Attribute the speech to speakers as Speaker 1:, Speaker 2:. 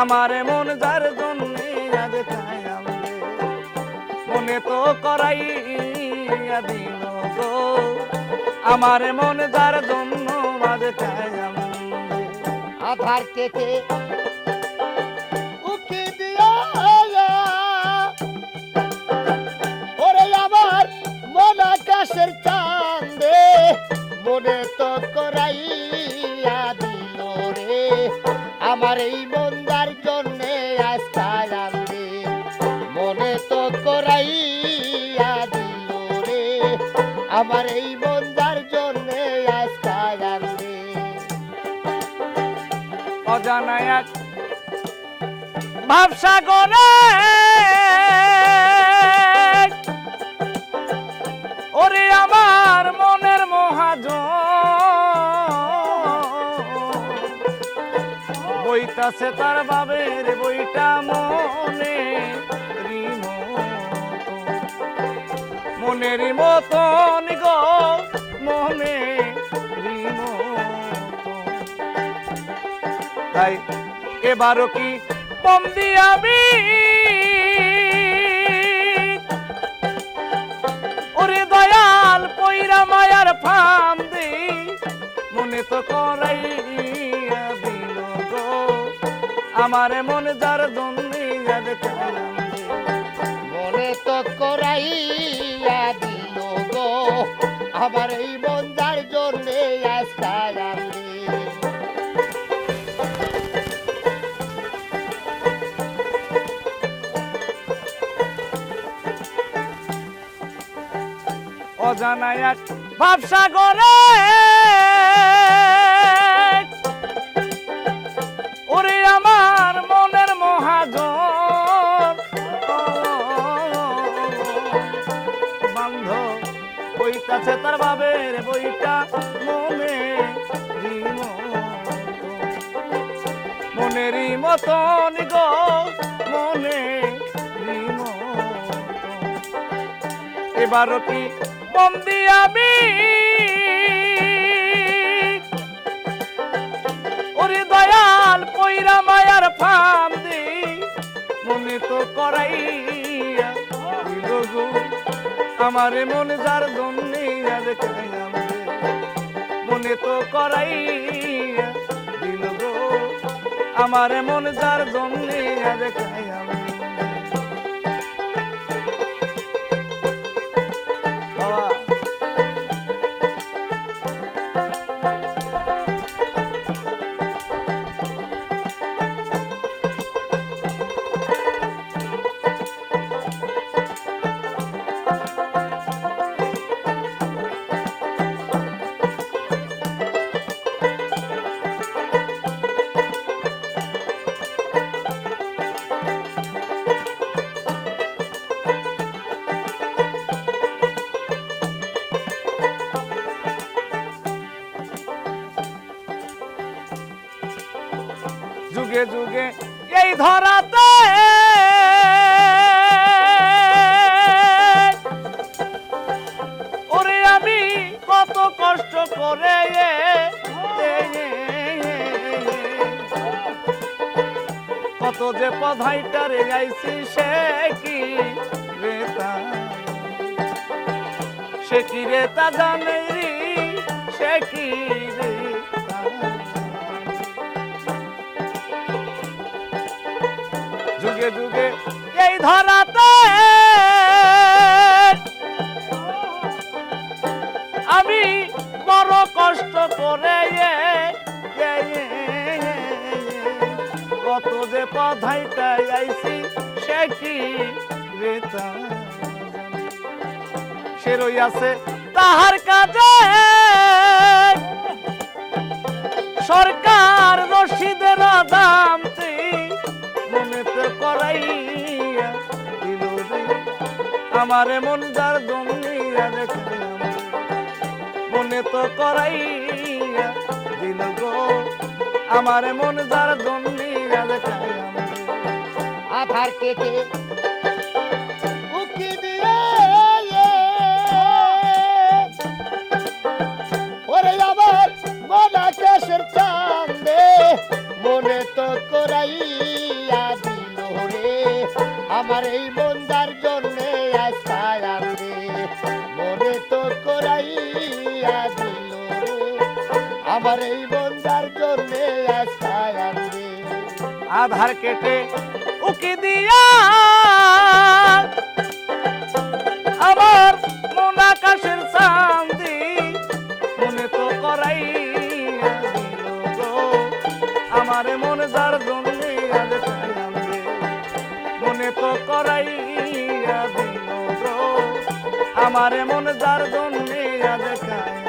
Speaker 1: আমার মন যার জন্য মনে তো করাই দিল গো। আমার মন যার জন্য আজ রে
Speaker 2: আধার কেটে আকাশের তো করাইয়া রে। আমার এই মন্দার জন্যে আজকাল রে
Speaker 1: অজানা এক ভাবসাগরে ওরে আমার মনের মহাজ বইতাছে তার বাবের বইটা মনে মনেরই মতন গো, মনে তাই এবারও কি পম দিয়াবি? ওরে দয়াল পইরা মায়ার ফাম দি মনে তো করাই আমার মন যার জন্যে রে।
Speaker 2: মনে তো করাইয়া দিল গো আমার এই মন্দার জন্যে আজকাল রে
Speaker 1: অজানা এক ভাবসাগরে ওরে বইটাছে তার বাবের বইটা মনে মনেরই মতন গো মনে এবারও কি বন্দি আমি? ওরে দয়াল পইরা মায়ার ফাম মনে তো করাইয়া আমারে মন যার দমনি আজ খাইলাম রে। মনে তো করাই দিল গো আমারে মন যার দমনি আজ খাইলাম যুগে যুগে এই ধরাতে। ওরে আমি কত কষ্ট করে কত যে পধাইটারে আইছি সে কি রে তা সে কি রে তা জানে রে, সে কি ধরাতে আমি বড় কষ্ট করে কত যে পধাইটাই আইছি, সে কি। সে রইয়াছে তাহার কাজে সরকার রশিদের দামতে মনেতে রে আমারে মন যার দুনিয়া দেখলাম মনে। তো করাইয়া দিল গো, আমারে মন যার দুনিয়া দেখলাম
Speaker 2: আধার কেটে মন আকাশের চাঁদে মনে তো করাই আমার এই আমার এই মন্দার জন্যে আজ কায়াম রে
Speaker 1: আধার কেটে উকি দিয়া আমার মন আকাশের চান্দি মনে তো করাই আমার মন যার রে মনে তো করাই আমার মন যার আজ কায়াম